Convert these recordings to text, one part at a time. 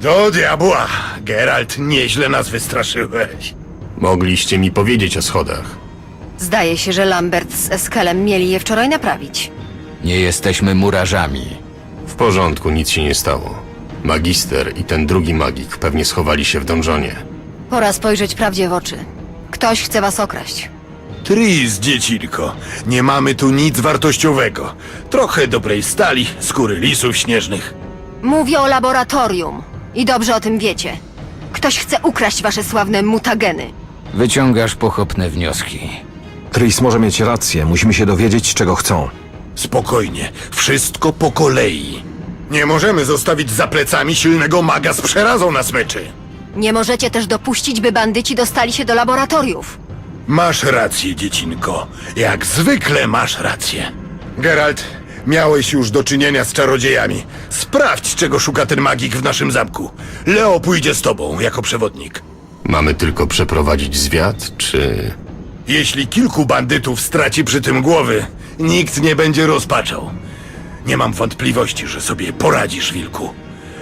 Do diabła! Geralt, nieźle nas wystraszyłeś. Mogliście mi powiedzieć o schodach. Zdaje się, że Lambert z Eskelem mieli je wczoraj naprawić. Nie jesteśmy murarzami. W porządku, nic się nie stało. Magister i ten drugi magik pewnie schowali się w donżonie. Pora spojrzeć prawdzie w oczy. Ktoś chce was okraść. Tris, dziecinko, nie mamy tu nic wartościowego. Trochę dobrej stali, skóry lisów śnieżnych. Mówię o laboratorium. I dobrze o tym wiecie. Ktoś chce ukraść wasze sławne mutageny. Wyciągasz pochopne wnioski. Tris może mieć rację, musimy się dowiedzieć, czego chcą. Spokojnie, wszystko po kolei. Nie możemy zostawić za plecami silnego maga z przerazą na smyczy. Nie możecie też dopuścić, by bandyci dostali się do laboratoriów. Masz rację, dziecinko. Jak zwykle masz rację. Geralt, miałeś już do czynienia z czarodziejami. Sprawdź, czego szuka ten magik w naszym zamku. Leo pójdzie z tobą jako przewodnik. Mamy tylko przeprowadzić zwiat, czy... Jeśli kilku bandytów straci przy tym głowy, nikt nie będzie rozpaczał. Nie mam wątpliwości, że sobie poradzisz, wilku.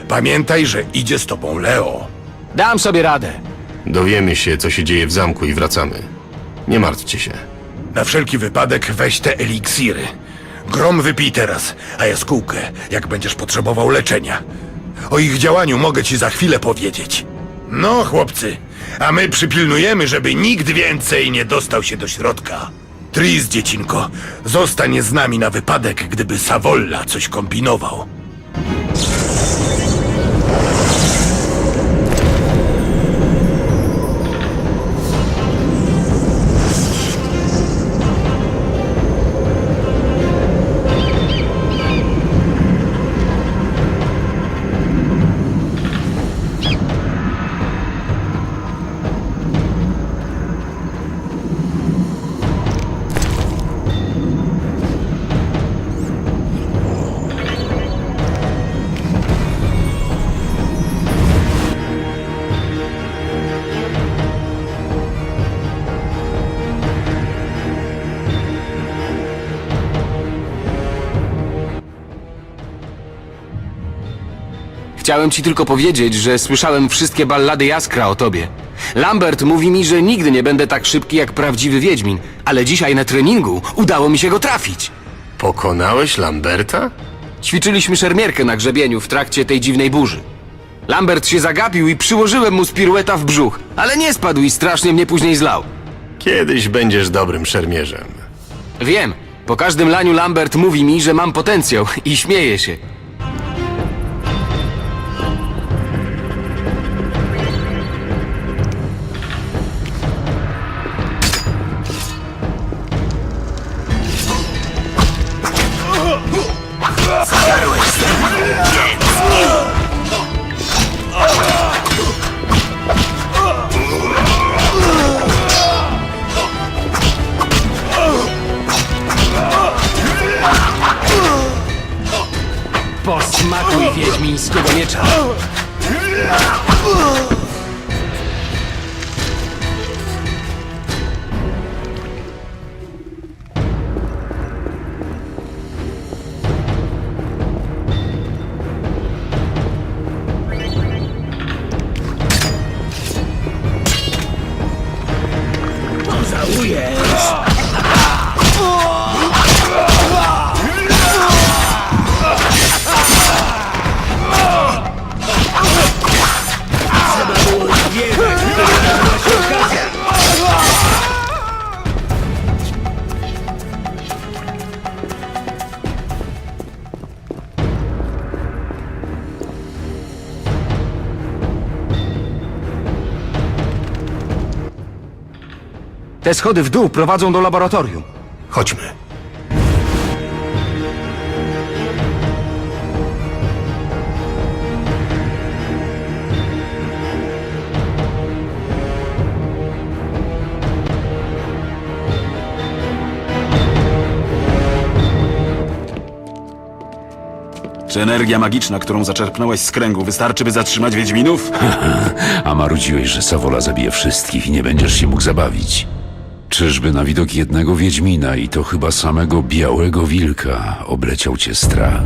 Pamiętaj, że idzie z tobą Leo. Dam sobie radę. Dowiemy się, co się dzieje w zamku i wracamy. Nie martwcie się. Na wszelki wypadek weź te eliksiry. Grom wypij teraz, a jaskółkę, jak będziesz potrzebował leczenia. O ich działaniu mogę ci za chwilę powiedzieć. No, chłopcy, a my przypilnujemy, żeby nikt więcej nie dostał się do środka. Tris, dziecinko, zostań z nami na wypadek, gdyby Savolla coś kombinował. Chciałem ci tylko powiedzieć, że słyszałem wszystkie ballady Jaskra o tobie. Lambert mówi mi, że nigdy nie będę tak szybki jak prawdziwy Wiedźmin, ale dzisiaj na treningu udało mi się go trafić. Pokonałeś Lamberta? Ćwiczyliśmy szermierkę na grzebieniu w trakcie tej dziwnej burzy. Lambert się zagapił i przyłożyłem mu z pirueta w brzuch, ale nie spadł i strasznie mnie później zlał. Kiedyś będziesz dobrym szermierzem. Wiem, po każdym laniu Lambert mówi mi, że mam potencjał i śmieje się. Te schody w dół prowadzą do laboratorium. Chodźmy. Czy energia magiczna, którą zaczerpnąłeś z kręgu, wystarczy, by zatrzymać Wiedźminów? A marudziłeś, że Sawola zabije wszystkich i nie będziesz się mógł zabawić. Czyżby na widok jednego Wiedźmina i to chyba samego białego wilka obleciał cię strach?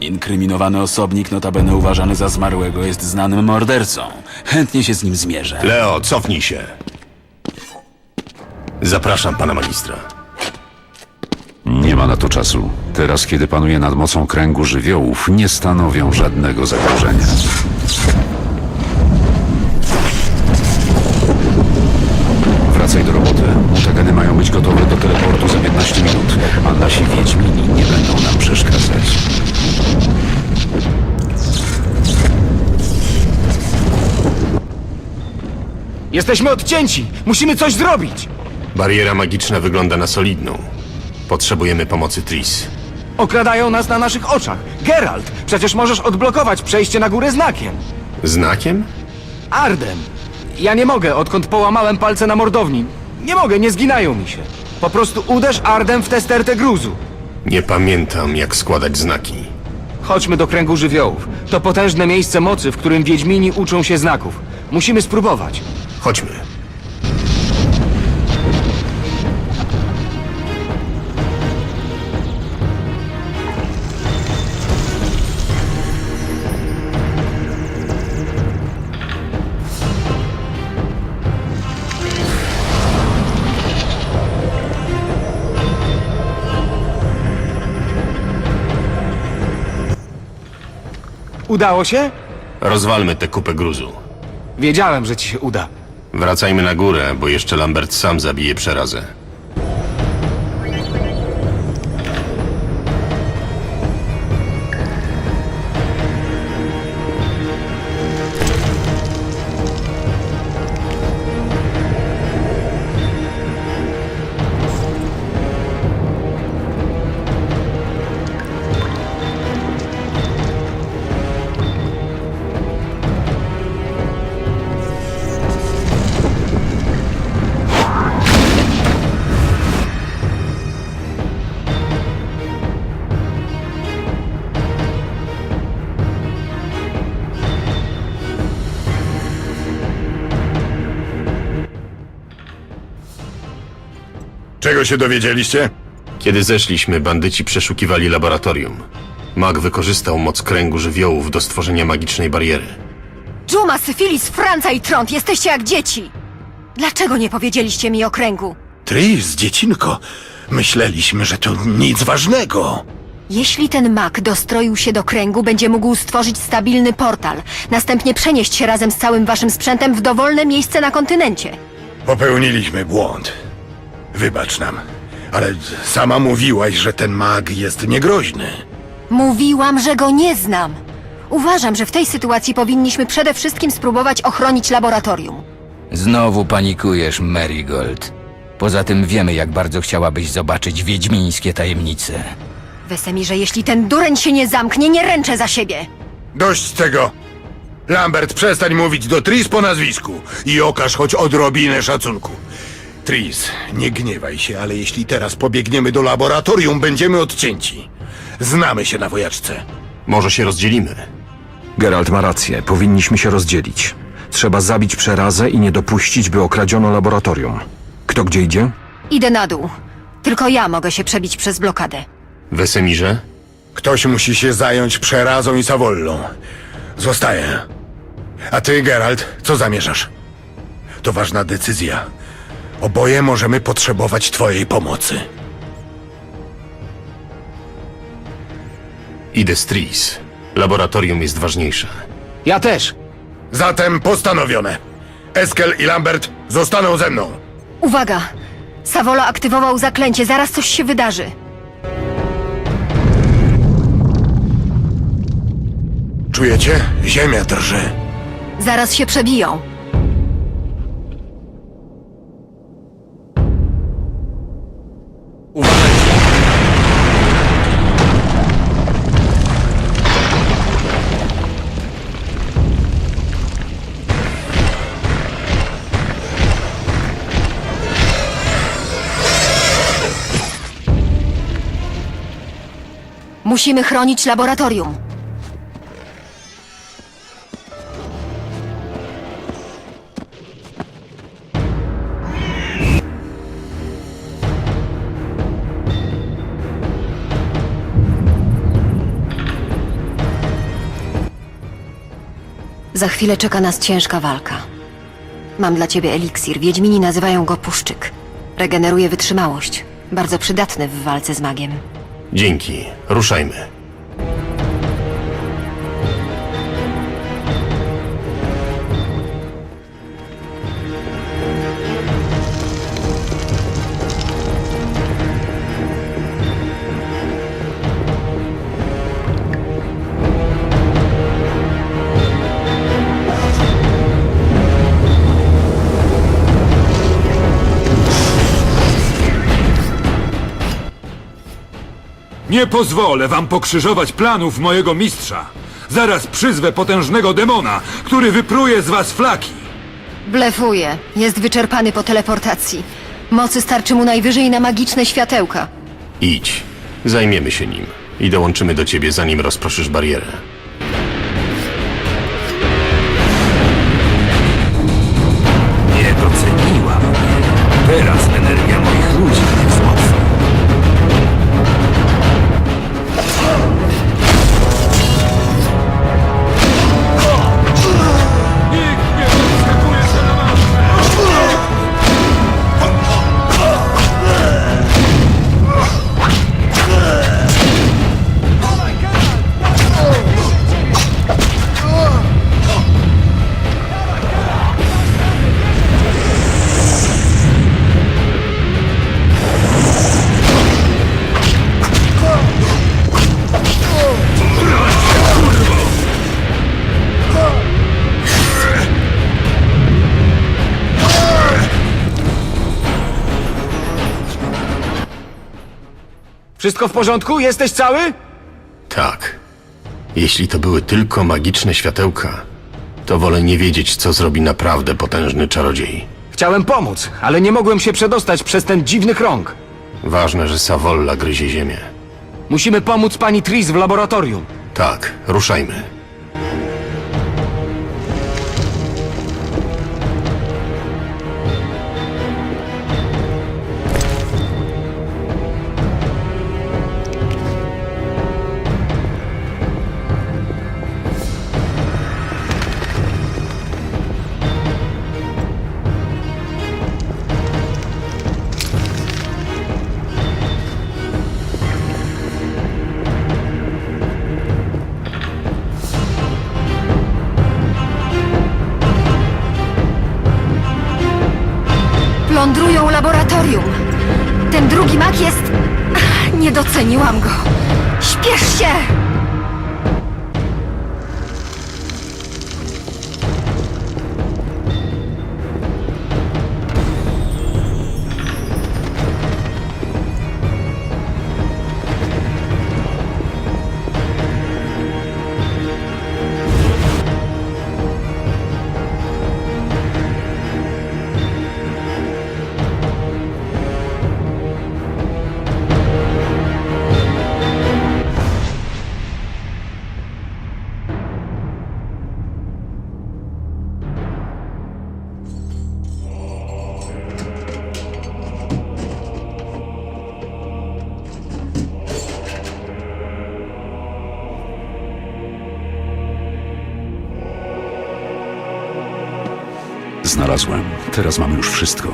Inkryminowany osobnik, notabene uważany za zmarłego, jest znanym mordercą. Chętnie się z nim zmierzę. Leo, cofnij się. Zapraszam pana magistra. Nie ma na to czasu. Teraz, kiedy panuje nad mocą kręgu żywiołów, nie stanowią żadnego zagrożenia. Wracaj do roboty. Mutageny mają być gotowe do teleportu za 15 minut, a nasi wiedźmini nie będą nam przeszkadzać. Jesteśmy odcięci! Musimy coś zrobić! Bariera magiczna wygląda na solidną. Potrzebujemy pomocy Tris. Okradają nas na naszych oczach. Geralt, przecież możesz odblokować przejście na górę znakiem. Znakiem? Ardem. Ja nie mogę, odkąd połamałem palce na mordowni. Nie mogę, nie zginają mi się. Po prostu uderz Ardem w tę stertę gruzu. Nie pamiętam, jak składać znaki. Chodźmy do kręgu żywiołów. To potężne miejsce mocy, w którym Wiedźmini uczą się znaków. Musimy spróbować. Chodźmy. Udało się? Rozwalmy tę kupę gruzu. Wiedziałem, że ci się uda. Wracajmy na górę, bo jeszcze Lambert sam zabije przerazę. Czego się dowiedzieliście? Kiedy zeszliśmy, bandyci przeszukiwali laboratorium. Mag wykorzystał moc kręgu żywiołów do stworzenia magicznej bariery. Dżuma, Syfilis, Franca i Trąd, jesteście jak dzieci! Dlaczego nie powiedzieliście mi o kręgu? Tris, dziecinko. Myśleliśmy, że to nic ważnego. Jeśli ten mak dostroił się do kręgu, będzie mógł stworzyć stabilny portal, następnie przenieść się razem z całym waszym sprzętem w dowolne miejsce na kontynencie. Popełniliśmy błąd. Wybacz nam. Ale sama mówiłaś, że ten mag jest niegroźny. Mówiłam, że go nie znam. Uważam, że w tej sytuacji powinniśmy przede wszystkim spróbować ochronić laboratorium. Znowu panikujesz, Marigold. Poza tym wiemy, jak bardzo chciałabyś zobaczyć wiedźmińskie tajemnice. Wesemirze, jeśli ten dureń się nie zamknie, nie ręczę za siebie. Dość tego. Lambert, przestań mówić do Tris po nazwisku i okaż choć odrobinę szacunku. Tris, nie gniewaj się, ale jeśli teraz pobiegniemy do laboratorium, będziemy odcięci. Znamy się na wojaczce. Może się rozdzielimy. Geralt ma rację, powinniśmy się rozdzielić. Trzeba zabić przerazę i nie dopuścić, by okradziono laboratorium. Kto gdzie idzie? Idę na dół. Tylko ja mogę się przebić przez blokadę. Wesemirze? Ktoś musi się zająć przerazą i sawollą. Zostaję. A ty, Geralt, co zamierzasz? To ważna decyzja. Oboje możemy potrzebować twojej pomocy. Idę z Tris. Laboratorium jest ważniejsze. Ja też. Zatem postanowione. Eskel i Lambert zostaną ze mną. Uwaga! Savola aktywował zaklęcie, zaraz coś się wydarzy. Czujecie? Ziemia drży. Zaraz się przebiją. Musimy chronić laboratorium. Za chwilę czeka nas ciężka walka. Mam dla ciebie eliksir. Wiedźmini nazywają go puszczyk. Regeneruje wytrzymałość. Bardzo przydatny w walce z magiem. Dzięki. Ruszajmy. Nie pozwolę wam pokrzyżować planów mojego mistrza. Zaraz przyzwę potężnego demona, który wypruje z was flaki. Blefuje. Jest wyczerpany po teleportacji. Mocy starczy mu najwyżej na magiczne światełka. Idź. Zajmiemy się nim. I dołączymy do ciebie, zanim rozproszysz barierę. Wszystko w porządku? Jesteś cały? Tak. Jeśli to były tylko magiczne światełka, to wolę nie wiedzieć, co zrobi naprawdę potężny czarodziej. Chciałem pomóc, ale nie mogłem się przedostać przez ten dziwny krąg. Ważne, że Savolla gryzie ziemię. Musimy pomóc pani Tris w laboratorium. Tak, ruszajmy. Laboratorium. Ten drugi mak jest... Nie doceniłam go. Śpiesz się! Teraz mamy już wszystko.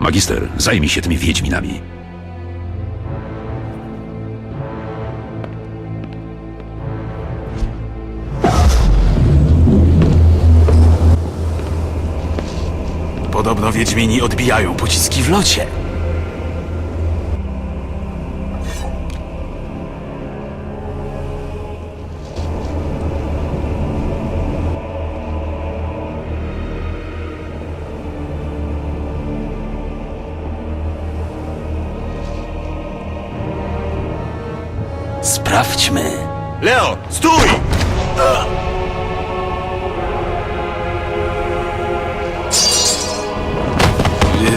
Magister, zajmij się tymi wiedźminami. Podobno Wiedźmini odbijają pociski w locie. Sprawdźmy. Leo, stój!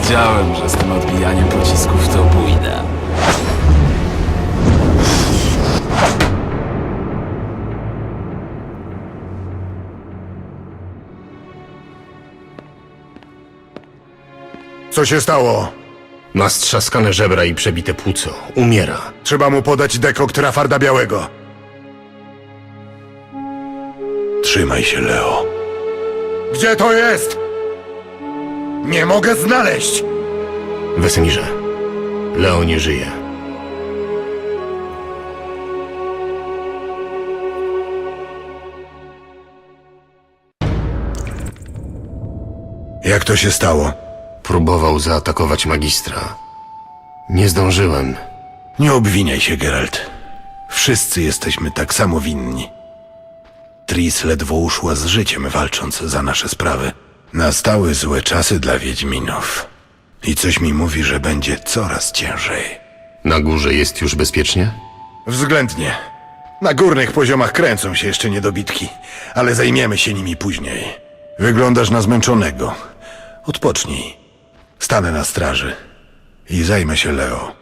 Wiedziałem, że z tym odbijaniem pocisków to pójdę. Co się stało? Ma strzaskane żebra i przebite płuco. Umiera. Trzeba mu podać dekokt Rafarda Białego. Trzymaj się, Leo. Gdzie to jest? Nie mogę znaleźć! Wesemirze, Leo nie żyje. Jak to się stało? Próbował zaatakować magistra. Nie zdążyłem. Nie obwiniaj się, Geralt. Wszyscy jesteśmy tak samo winni. Tris ledwo uszła z życiem, walcząc za nasze sprawy. Nastały złe czasy dla Wiedźminów. I coś mi mówi, że będzie coraz ciężej. Na górze jest już bezpiecznie? Względnie. Na górnych poziomach kręcą się jeszcze niedobitki, ale zajmiemy się nimi później. Wyglądasz na zmęczonego. Odpocznij. Stanę na straży i zajmę się Leo.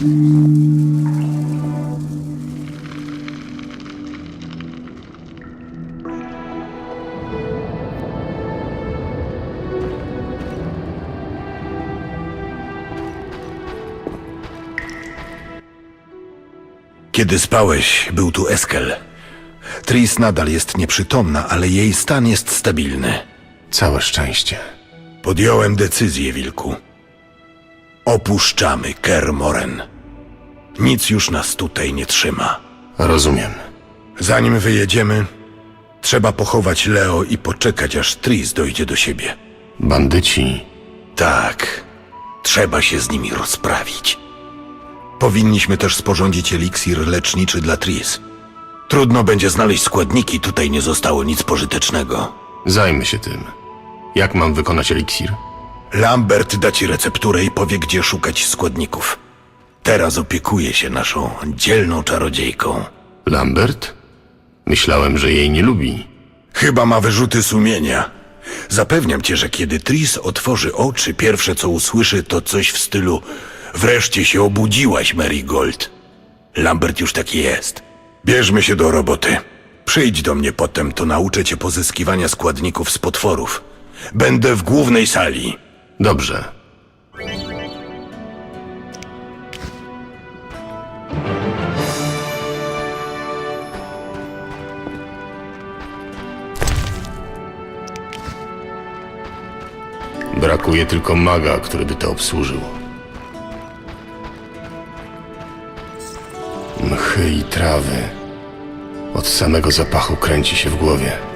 Kiedy spałeś, był tu Eskel. Tris nadal jest nieprzytomna, ale jej stan jest stabilny. Całe szczęście. Podjąłem decyzję, Wilku. Opuszczamy Kermoren. Nic już nas tutaj nie trzyma. Rozumiem. Zanim wyjedziemy, trzeba pochować Leo i poczekać, aż Tris dojdzie do siebie. Bandyci Tak, trzeba się z nimi rozprawić. Powinniśmy też sporządzić eliksir leczniczy dla Tris. Trudno będzie znaleźć składniki, tutaj nie zostało nic pożytecznego. Zajmę się tym. Jak mam wykonać eliksir? Lambert da ci recepturę i powie, gdzie szukać składników. Teraz opiekuje się naszą dzielną czarodziejką. Lambert? Myślałem, że jej nie lubi. Chyba ma wyrzuty sumienia. Zapewniam cię, że kiedy Tris otworzy oczy, pierwsze co usłyszy to coś w stylu Wreszcie się obudziłaś, Marigold. Lambert już taki jest. Bierzmy się do roboty. Przyjdź do mnie potem, to nauczę cię pozyskiwania składników z potworów. Będę w głównej sali. Dobrze. Brakuje tylko maga, który by to obsłużył. Mchy i trawy. Od samego zapachu kręci się w głowie.